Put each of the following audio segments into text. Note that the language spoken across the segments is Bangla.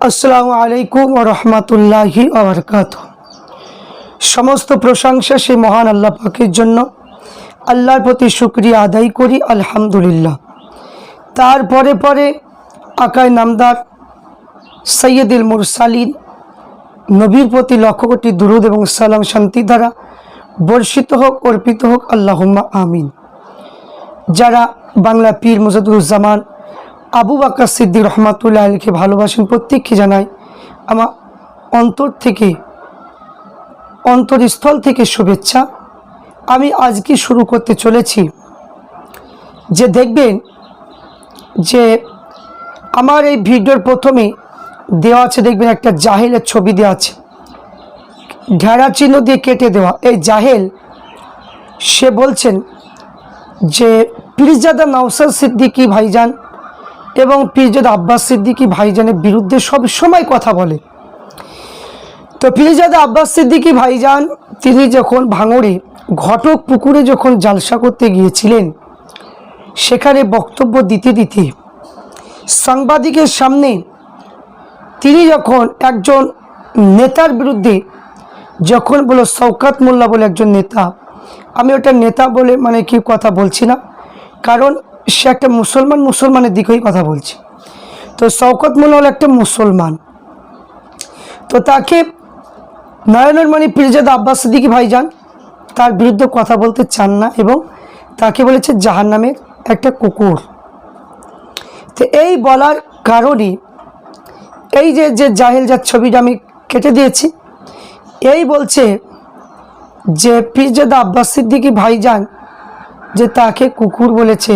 আসসালামু আলাইকুম রহমতুল্লাহি আবরকাত সমস্ত প্রশংসা সেই মহান আল্লাহ পাকের জন্য। আল্লাহর প্রতি শুক্রিয়া আদায় করি, আলহামদুলিল্লাহ। তারপরে পরে আকায় নামদার সৈয়দুল মুরসালিন নবীর প্রতি লক্ষ কোটি দুরুদ এবং সালাম শান্তি দ্বারা বর্ষিত হোক, অর্পিত হোক, আল্লাহুম্মা আমিন। যারা বাংলা পীর মুজাদুজ্জামান আবু বাক্কা সিদ্দিক রহমাতুল্লাহ আলীকে ভালোবাসেন, প্রত্যেককে জানাই আমার অন্তর থেকে, অন্তরস্থল থেকে শুভেচ্ছা। আমি আজকে শুরু করতে চলেছি যে দেখবেন যে আমার এই ভিডিওর প্রথমে দেওয়া আছে, দেখবেন একটা জাহেলের ছবি দেওয়া আছে। ঘেরা চিহ্ন দিয়ে কেটে দেওয়া। এই জাহেল, সে বলছেন যে, পীরজাদা নওসাদ সিদ্দিকী ভাইজান এবং পীরজাদা আব্বাস সিদ্দিকী ভাইজানের বিরুদ্ধে সব সময় কথা বলে। তো পীরজাদা আব্বাস সিদ্দিকী ভাইজান, তিনি যখন ভাঙড়ে ঘটক পুকুরে যখন জালসা করতে গিয়েছিলেন, সেখানে বক্তব্য দিতে দিতে সাংবাদিকের সামনে তিনি যখন একজন নেতার বিরুদ্ধে যখন বলো শওকাত মোল্লা বলে একজন নেতা, আমি ওটা নেতা বলে মানে কি কথা বলছি না, কারণ সে একটা মুসলমান মুসলমানের দিকেই কথা বলছে। তো শওকত মোল্লা হলো একটা মুসলমান। তো তাকে নয়নের মণি পীরজাদা আব্বাস সিদ্দিকি ভাইজান তার বিরুদ্ধে কথা বলতে চান না এবং তাকে বলেছে জাহান নামের একটা কুকুর। তো এই বলার কারণে এই যে যে জাহেল যার ছবিটা আমি কেটে দিয়েছি, এই বলছে যে পীরজাদা আব্বাস সিদ্দিকি ভাইজান যে তাকে কুকুর বলেছে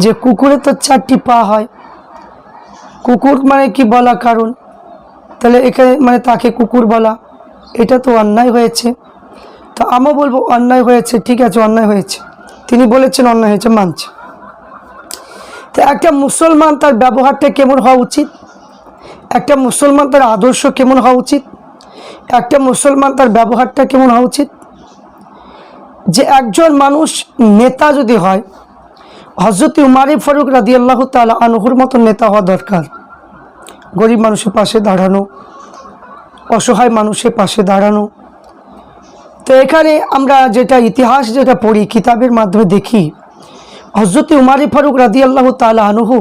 যে কুকুরে তো চারটি পা হয়। কুকুর মানে কি বলা কারণ? তাহলে এখানে মানে তাকে কুকুর বলা। এটা তো অন্যায় হয়েছে। তো আমও বলব অন্যায় হয়েছে, ঠিক আছে, অন্যায় হয়েছে। তিনি বলেছেন অন্যায় হয়েছে, মানছে। তো একটা মুসলমান তার ব্যবহারটা কেমন হওয়া উচিত? একটা মুসলমান তার আদর্শ কেমন হওয়া উচিত? একটা মুসলমান তার ব্যবহারটা কেমন হওয়া উচিত? যে একজন মানুষ নেতা যদি হয় হজরত উমারি ফারুক রাদি আল্লাহ তালা আনহুর মতো নেতা হওয়া দরকার। গরিব মানুষের পাশে দাঁড়ানো, অসহায় মানুষের পাশে দাঁড়ানো। তো এখানে আমরা যেটা ইতিহাস যেটা পড়ি, কিতাবের মাধ্যমে দেখি হজরত উমারি ফারুক রাদি আল্লাহ তালা আনহু,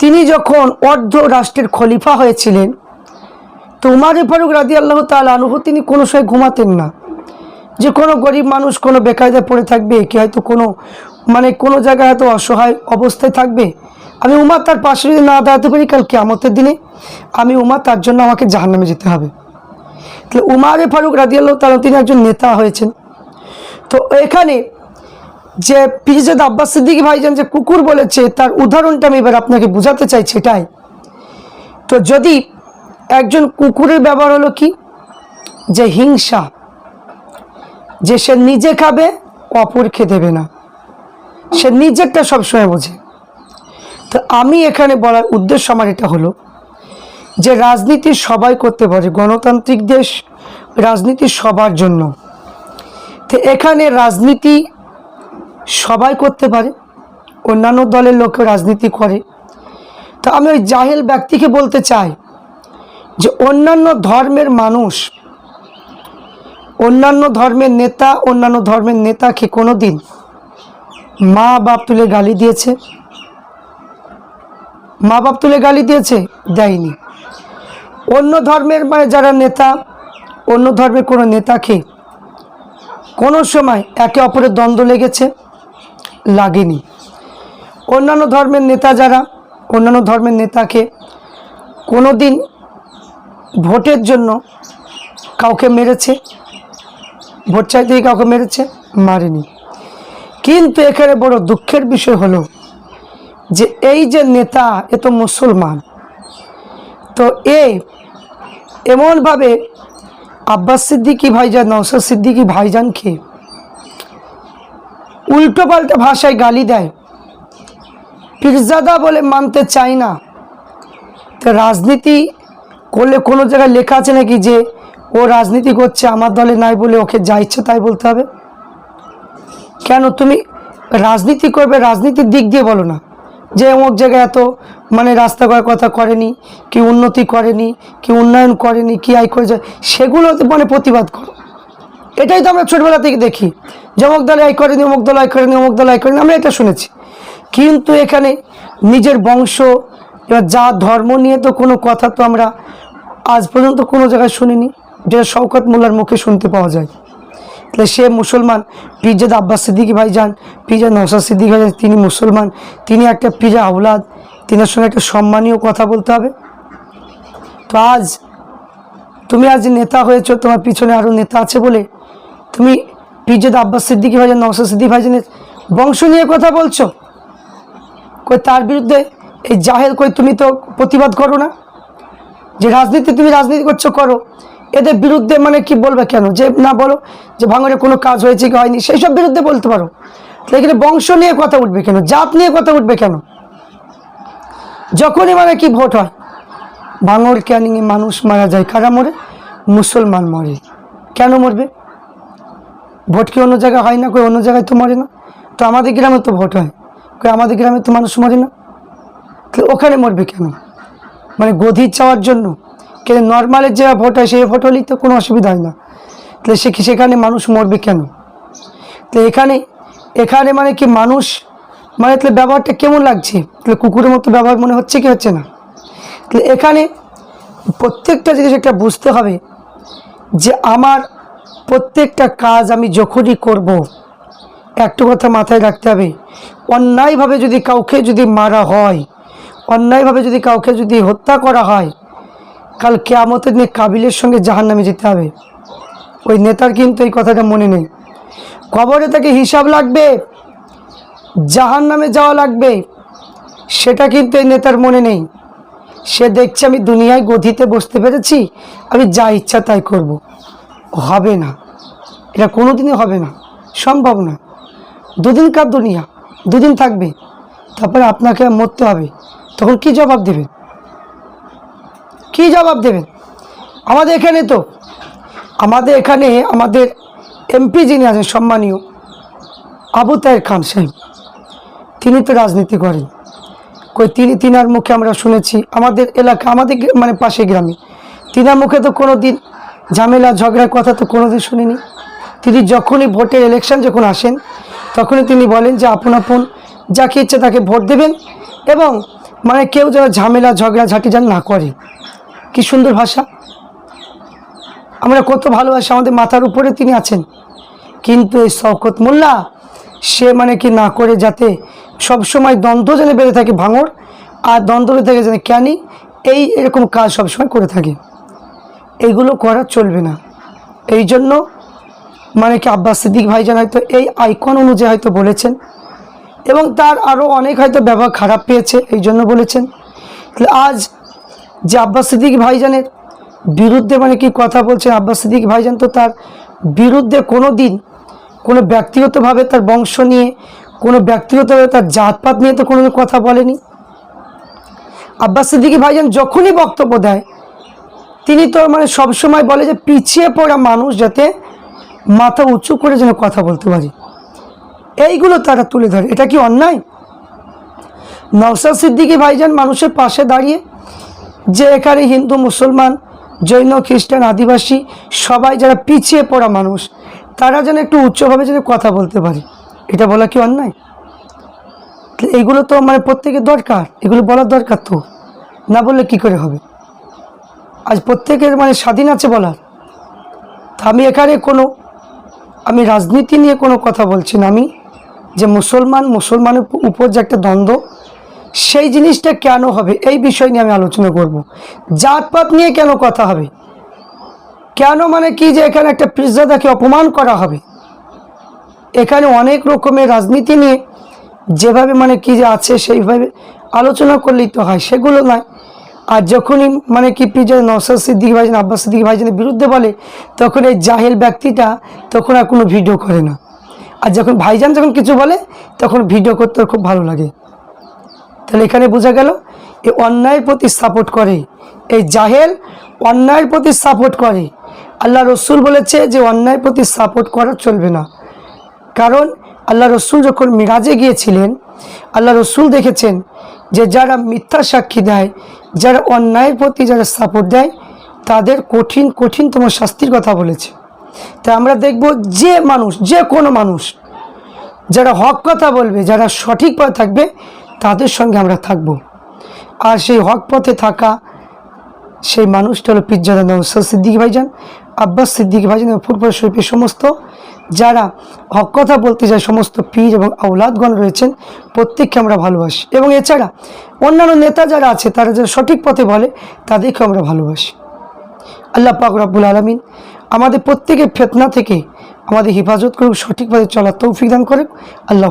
তিনি যখন অর্ধ রাষ্ট্রের খলিফা হয়েছিলেন, তো উমারে ফারুক রাদি আল্লাহ তাল আনহু তিনি কোনো সময় ঘুমাতেন না। যে কোনো গরিব মানুষ কোনো বেকায়দায় পড়ে থাকবে, কি হয়তো কোনো মানে কোনো জায়গায় হয়তো অসহায় অবস্থায় থাকবে। আমি উমার তার পাশে যদি না দাঁড়াতে পারি, কাল কেমতের দিনে আমি উমা তার জন্য আমাকে জাহান্নামে যেতে হবে। তাহলে উমারে ফারুক রাদি আল্লাহ তাল তিনি একজন নেতা হয়েছেন। তো এখানে যে পিরজাদ আব্বাস সিদ্দিকি ভাইজান যে কুকুর বলেছে, তার উদাহরণটা আমি এবার আপনাকে বোঝাতে চাইছি এটাই। তো যদি একজন কুকুরের ব্যবহার হলো কি? যে হিংসা, যে সে নিজে খাবে অপর অপরকে দেবে না। সে নিজেরটা সবসময় বোঝে। তো আমি এখানে বলার উদ্দেশ্য আমার এটা হলো যে রাজনীতি সবাই করতে পারে, গণতান্ত্রিক দেশ রাজনীতি সবার জন্য। তো এখানে রাজনীতি সবাই করতে পারে, অন্যান্য দলের লোকও রাজনীতি করে। তো আমি ওই জাহেল ব্যক্তিকে বলতে চাই যে অন্যান্য ধর্মের মানুষ, অন্যান্য ধর্মের নেতা, অন্যান্য ধর্মের নেতাকে কোনো দিন মা বাপ তুলে গালি দিয়েছে। মা বাপ তুলে গালি দিয়েছে, দেয়নি। অন্য ধর্মের মানে যারা নেতা, অন্য ধর্মের কোনো নেতাকে কোনো সময় একে অপরের দ্বন্দ্ব লেগেছে, লাগেনি। অন্যান্য ধর্মের নেতা যারা, অন্যান্য ধর্মের নেতাকে কোনো দিন ভোটের জন্য কাউকে মেরেছে, ভোট চাইতেই কাউকে মেরেছে, মারেনি। কিন্তু এখানে বড় দুঃখের বিষয় হলো যে এই যে নেতা এ তো মুসলমান। তো এ এমনভাবে আব্বাস সিদ্দিকি ভাইজান নৌসাদ সিদ্দিকি ভাইজানকে উল্টো পাল্টা ভাষায় গালি দেয়। পীরজাদা বলে মানতে চাই না। তো রাজনীতি করলে কোনো জায়গায় লেখা আছে নাকি যে ও রাজনীতি করছে, আমার দলে নাই বলে ওকে যা ইচ্ছে তাই বলতে হবে? কেন তুমি রাজনীতি করবে, রাজনীতির দিক দিয়ে বলো না। যে অমুক জায়গায় এত মানে রাস্তা করার কথা করেনি, কি উন্নতি করেনি, কি উন্নয়ন করেনি, কি আয় করেছে, সেগুলো মানে প্রতিবাদ করো। এটাই তো আমরা ছোটবেলা থেকে দেখি। যে অমুক দল আয় করেনি, অমুক দল আয় করেনি, অমুক দল আয় করেনি, আমরা এটা শুনেছি। কিন্তু এখানে নিজের বংশ, এবার যা ধর্ম নিয়ে তো কোনো কথা তো আমরা আজ পর্যন্ত কোনো জায়গায় শুনিনি, যেটা শওকত মোল্লার মুখে শুনতে পাওয়া যায়। তাহলে সে মুসলমান পিজাদ আব্বাস সিদ্দিকি ভাইজান পিজা নৌসাদ সিদ্দিকি ভাইজান, তিনি মুসলমান, তিনি একটা পিজা আউলাদ তিনার সঙ্গে একটা সম্মানীয় কথা বলতে হবে। তো আজ তুমি আজ নেতা হয়েছো, তোমার পিছনে আরও নেতা আছে বলে তুমি পিজাদ আব্বাস সিদ্দিকি ভাইজান নৌসাদ সিদ্দিকি ভাইজানের বংশ নিয়ে কথা বলছো? কই তার বিরুদ্ধে এই জাহেল কই তুমি তো প্রতিবাদ করো না? যে রাজনীতি, তুমি রাজনীতি করছ, করো। এদের বিরুদ্ধে মানে কি বলবে কেন? যে না বলো, যে ভাঙরে কোনো কাজ হয়েছে কি হয়নি সেই সব বিরুদ্ধে বলতে পারো। এখানে বংশ নিয়ে কথা উঠবে কেন? জাত নিয়ে কথা উঠবে কেন? যখনই মানে কি ভোট হয়, ভাঙর ক্যানিংয়ে মানুষ মারা যায় কারা মরে? মুসলমান মরে। কেন মরবে? ভোট কি অন্য জায়গায় হয় না? কই অন্য জায়গায় তো মরে না। তো আমাদের গ্রামে তো ভোট হয়। কই আমাদের গ্রামে তো মানুষ মরে না। ওখানে মরবে কেন? মানে গদির চাওয়ার জন্য কিন্তু নর্মালের যে ভোট হয়, সেই ভোট হলেই তো কোনো অসুবিধা হয় না। তাহলে সে সেখানে মানুষ মরবে কেন? তো এখানে এখানে মানে কি মানুষ মানে তাহলে ব্যবহারটা কেমন লাগছে? তাহলে কুকুরের মতো ব্যবহার মনে হচ্ছে কি হচ্ছে না? তাহলে এখানে প্রত্যেকটা জিনিস একটা বুঝতে হবে যে আমার প্রত্যেকটা কাজ আমি যখনই করব, একটু কথা মাথায় রাখতে হবে, অন্যায়ভাবে যদি কাউকে যদি মারা হয়, অন্যায়ভাবে যদি কাউকে যদি হত্যা করা হয় কাল কেয়ামতের দিনে কাবিলের সঙ্গে জাহান নামে যেতে হবে। ওই নেতার কিন্তু এই কথাটা মনে নেই। কবরে তাকে হিসাব লাগবে জাহান নামে যাওয়া লাগবে, সেটা কিন্তু এই নেতার মনে নেই। সে দেখছে, আমি দুনিয়ায় গধিতে বসতে পেরেছি, আমি যা ইচ্ছা তাই করব। হবে না। এটা কোনোদিনই হবে না। সম্ভব না। দুদিন কার দুনিয়া? দুদিন থাকবে। তারপরে আপনাকে মরতে হবে। তখন কি জবাব দেবেন? কি জবাব দেবেন আমাদের এখানে তো, আমাদের এখানে আমাদের এমপি যিনি আছেন, সম্মানীয় আবু তাহের খান সাহেব, তিনি তো রাজনীতি করেন। কই তিনি, তিনার মুখে আমরা শুনেছি, আমাদের এলাকা, আমাদের মানে পাশে গ্রামে, তিনার মুখে তো কোনো দিন ঝামেলা, ঝগড়ার কথা তো কোনো দিন শুনিনি। তিনি যখনই ভোটের ইলেকশন যখন আসেন, তখনই তিনি বলেন যে আপন আপন যাকে ইচ্ছে তাকে ভোট দেবেন এবং মানে কেউ যেন ঝামেলা, ঝগড়া, ঝাঁটি যেন না করে। কি সুন্দর ভাষা। আমরা কত ভালোবাসি, আমাদের মাথার উপরে তিনি আছেন। কিন্তু এই শওকত মোল্লা, সে মানে কি না করে যাতে সবসময় দ্বন্দ্ব যেন বেড়ে থাকে ভাঙর আর দ্বন্দ্ব বেড়ে থাকে যেন ক্যানি, এই এরকম কাজ সবসময় করে থাকে। এইগুলো করা চলবে না। এই জন্য মানে কি আব্বাস সিদ্দিক ভাইজান হয়তো এই আইকন অনুযায়ী হয়তো বলেছেন, এবং তার আরও অনেক হয়তো ব্যবহার খারাপ পেয়েছে, এই জন্য বলেছেন। আজ যে আব্বাস সিদ্দিক ভাইজানের বিরুদ্ধে মানে কি কথা বলছেন আব্বাস সিদ্দিক ভাইজান তো তার বিরুদ্ধে কোনো দিন কোনো ব্যক্তিগতভাবে তার বংশ নিয়ে, কোনো ব্যক্তিগতভাবে তার জাতপাত নিয়ে তো কোনো কথা বলেনি। আব্বাস সিদ্দিকি ভাইজান যখনই বক্তব্য দেয়, তিনি তো মানে সবসময় বলে যে পিছিয়ে পড়া মানুষ যাতে মাথা উঁচু করে যেন কথা বলতে পারি। এইগুলো তারা তুলে ধরে। এটা কি অন্যায়? নওসাদ সিদ্দিকি ভাইজান মানুষের পাশে দাঁড়িয়ে যে এখানে হিন্দু, মুসলমান, জৈন, খ্রিস্টান, আদিবাসী, সবাই যারা পিছিয়ে পড়া মানুষ, তারা যেন একটু উচ্চভাবে যেন কথা বলতে পারে, এটা বলা কি অন্যায়? তো এইগুলো তো মানে প্রত্যেকের দরকার, এগুলো বলার দরকার তো, না বললে কি করে হবে? আজ প্রত্যেকের মানে স্বাধীন আছে বলার। তা আমি এখানে কোনো, আমি রাজনীতি নিয়ে কোনো কথা বলছি না আমি, যে মুসলমান, মুসলমানের উপর যে একটা দ্বন্দ্ব সেই জিনিসটা কেন হবে? এই বিষয় নিয়ে আমি আলোচনা করব। জাতপাত নিয়ে কেন কথা হবে? কেন মানে কি যে এখানে একটা পিজ্জাদাকে অপমান করা হবে? এখানে অনেক রকমের রাজনীতি নিয়ে যেভাবে মানে কি যে আছে, সেইভাবে আলোচনা করলেই তো হয়, সেগুলো নয়। আর যখনই মানে কি পিজা নসাদ সিদ্দিক ভাইজান, আব্বাস সিদ্দিক ভাইজানের বিরুদ্ধে বলে, তখন এই জাহেল ব্যক্তিটা তখন আর কোনো ভিডিও করে না। আর যখন ভাইজান যখন কিছু বলে, তখন ভিডিও করতে খুব ভালো লাগে। তাহলে এখানে বোঝা গেল এই অন্যায়ের প্রতি সাপোর্ট করে, এই জাহেল অন্যায়ের প্রতি সাপোর্ট করে। আল্লাহ রসুল বলেছে যে অন্যায়ের প্রতি সাপোর্ট করা চলবে না। কারণ আল্লাহ রসুল যখন মিরাজে গিয়েছিলেন, আল্লাহ রসুল দেখেছেন যে যারা মিথ্যা সাক্ষী দেয়, যারা অন্যায়ের প্রতি যারা সাপোর্ট দেয়, তাদের কঠিন, কঠিনতম শাস্তির কথা বলেছে। তাই আমরা দেখব যে মানুষ, যে কোনো মানুষ, যারা হক কথা বলবে, যারা সঠিক পথে থাকবে তাদের সঙ্গে আমরা থাকব। আর সেই হক পথে থাকা সেই মানুষটা হলো পিজ্জাদা নৌসাদ সিদ্দিকি ভাইজান, আব্বাস সিদ্দিকি ভাইজান এবং ফুটবল শরীফের সমস্ত, যারা হক কথা বলতে যায়, সমস্ত পীর এবং আউলাদগণ রয়েছেন, প্রত্যেককে আমরা ভালোবাসি। এবং এছাড়া অন্যান্য নেতা যারা আছে, তারা যারা সঠিক পথে বলে তাদেরকে আমরা ভালোবাসি। আল্লাহ পাক রাব্বুল আলমিন আমাদের প্রত্যেকের ফেতনা থেকে আমাদের হেফাজত করুক, সঠিক পথে চলার তৌফিক দান করুক। আল্লাহ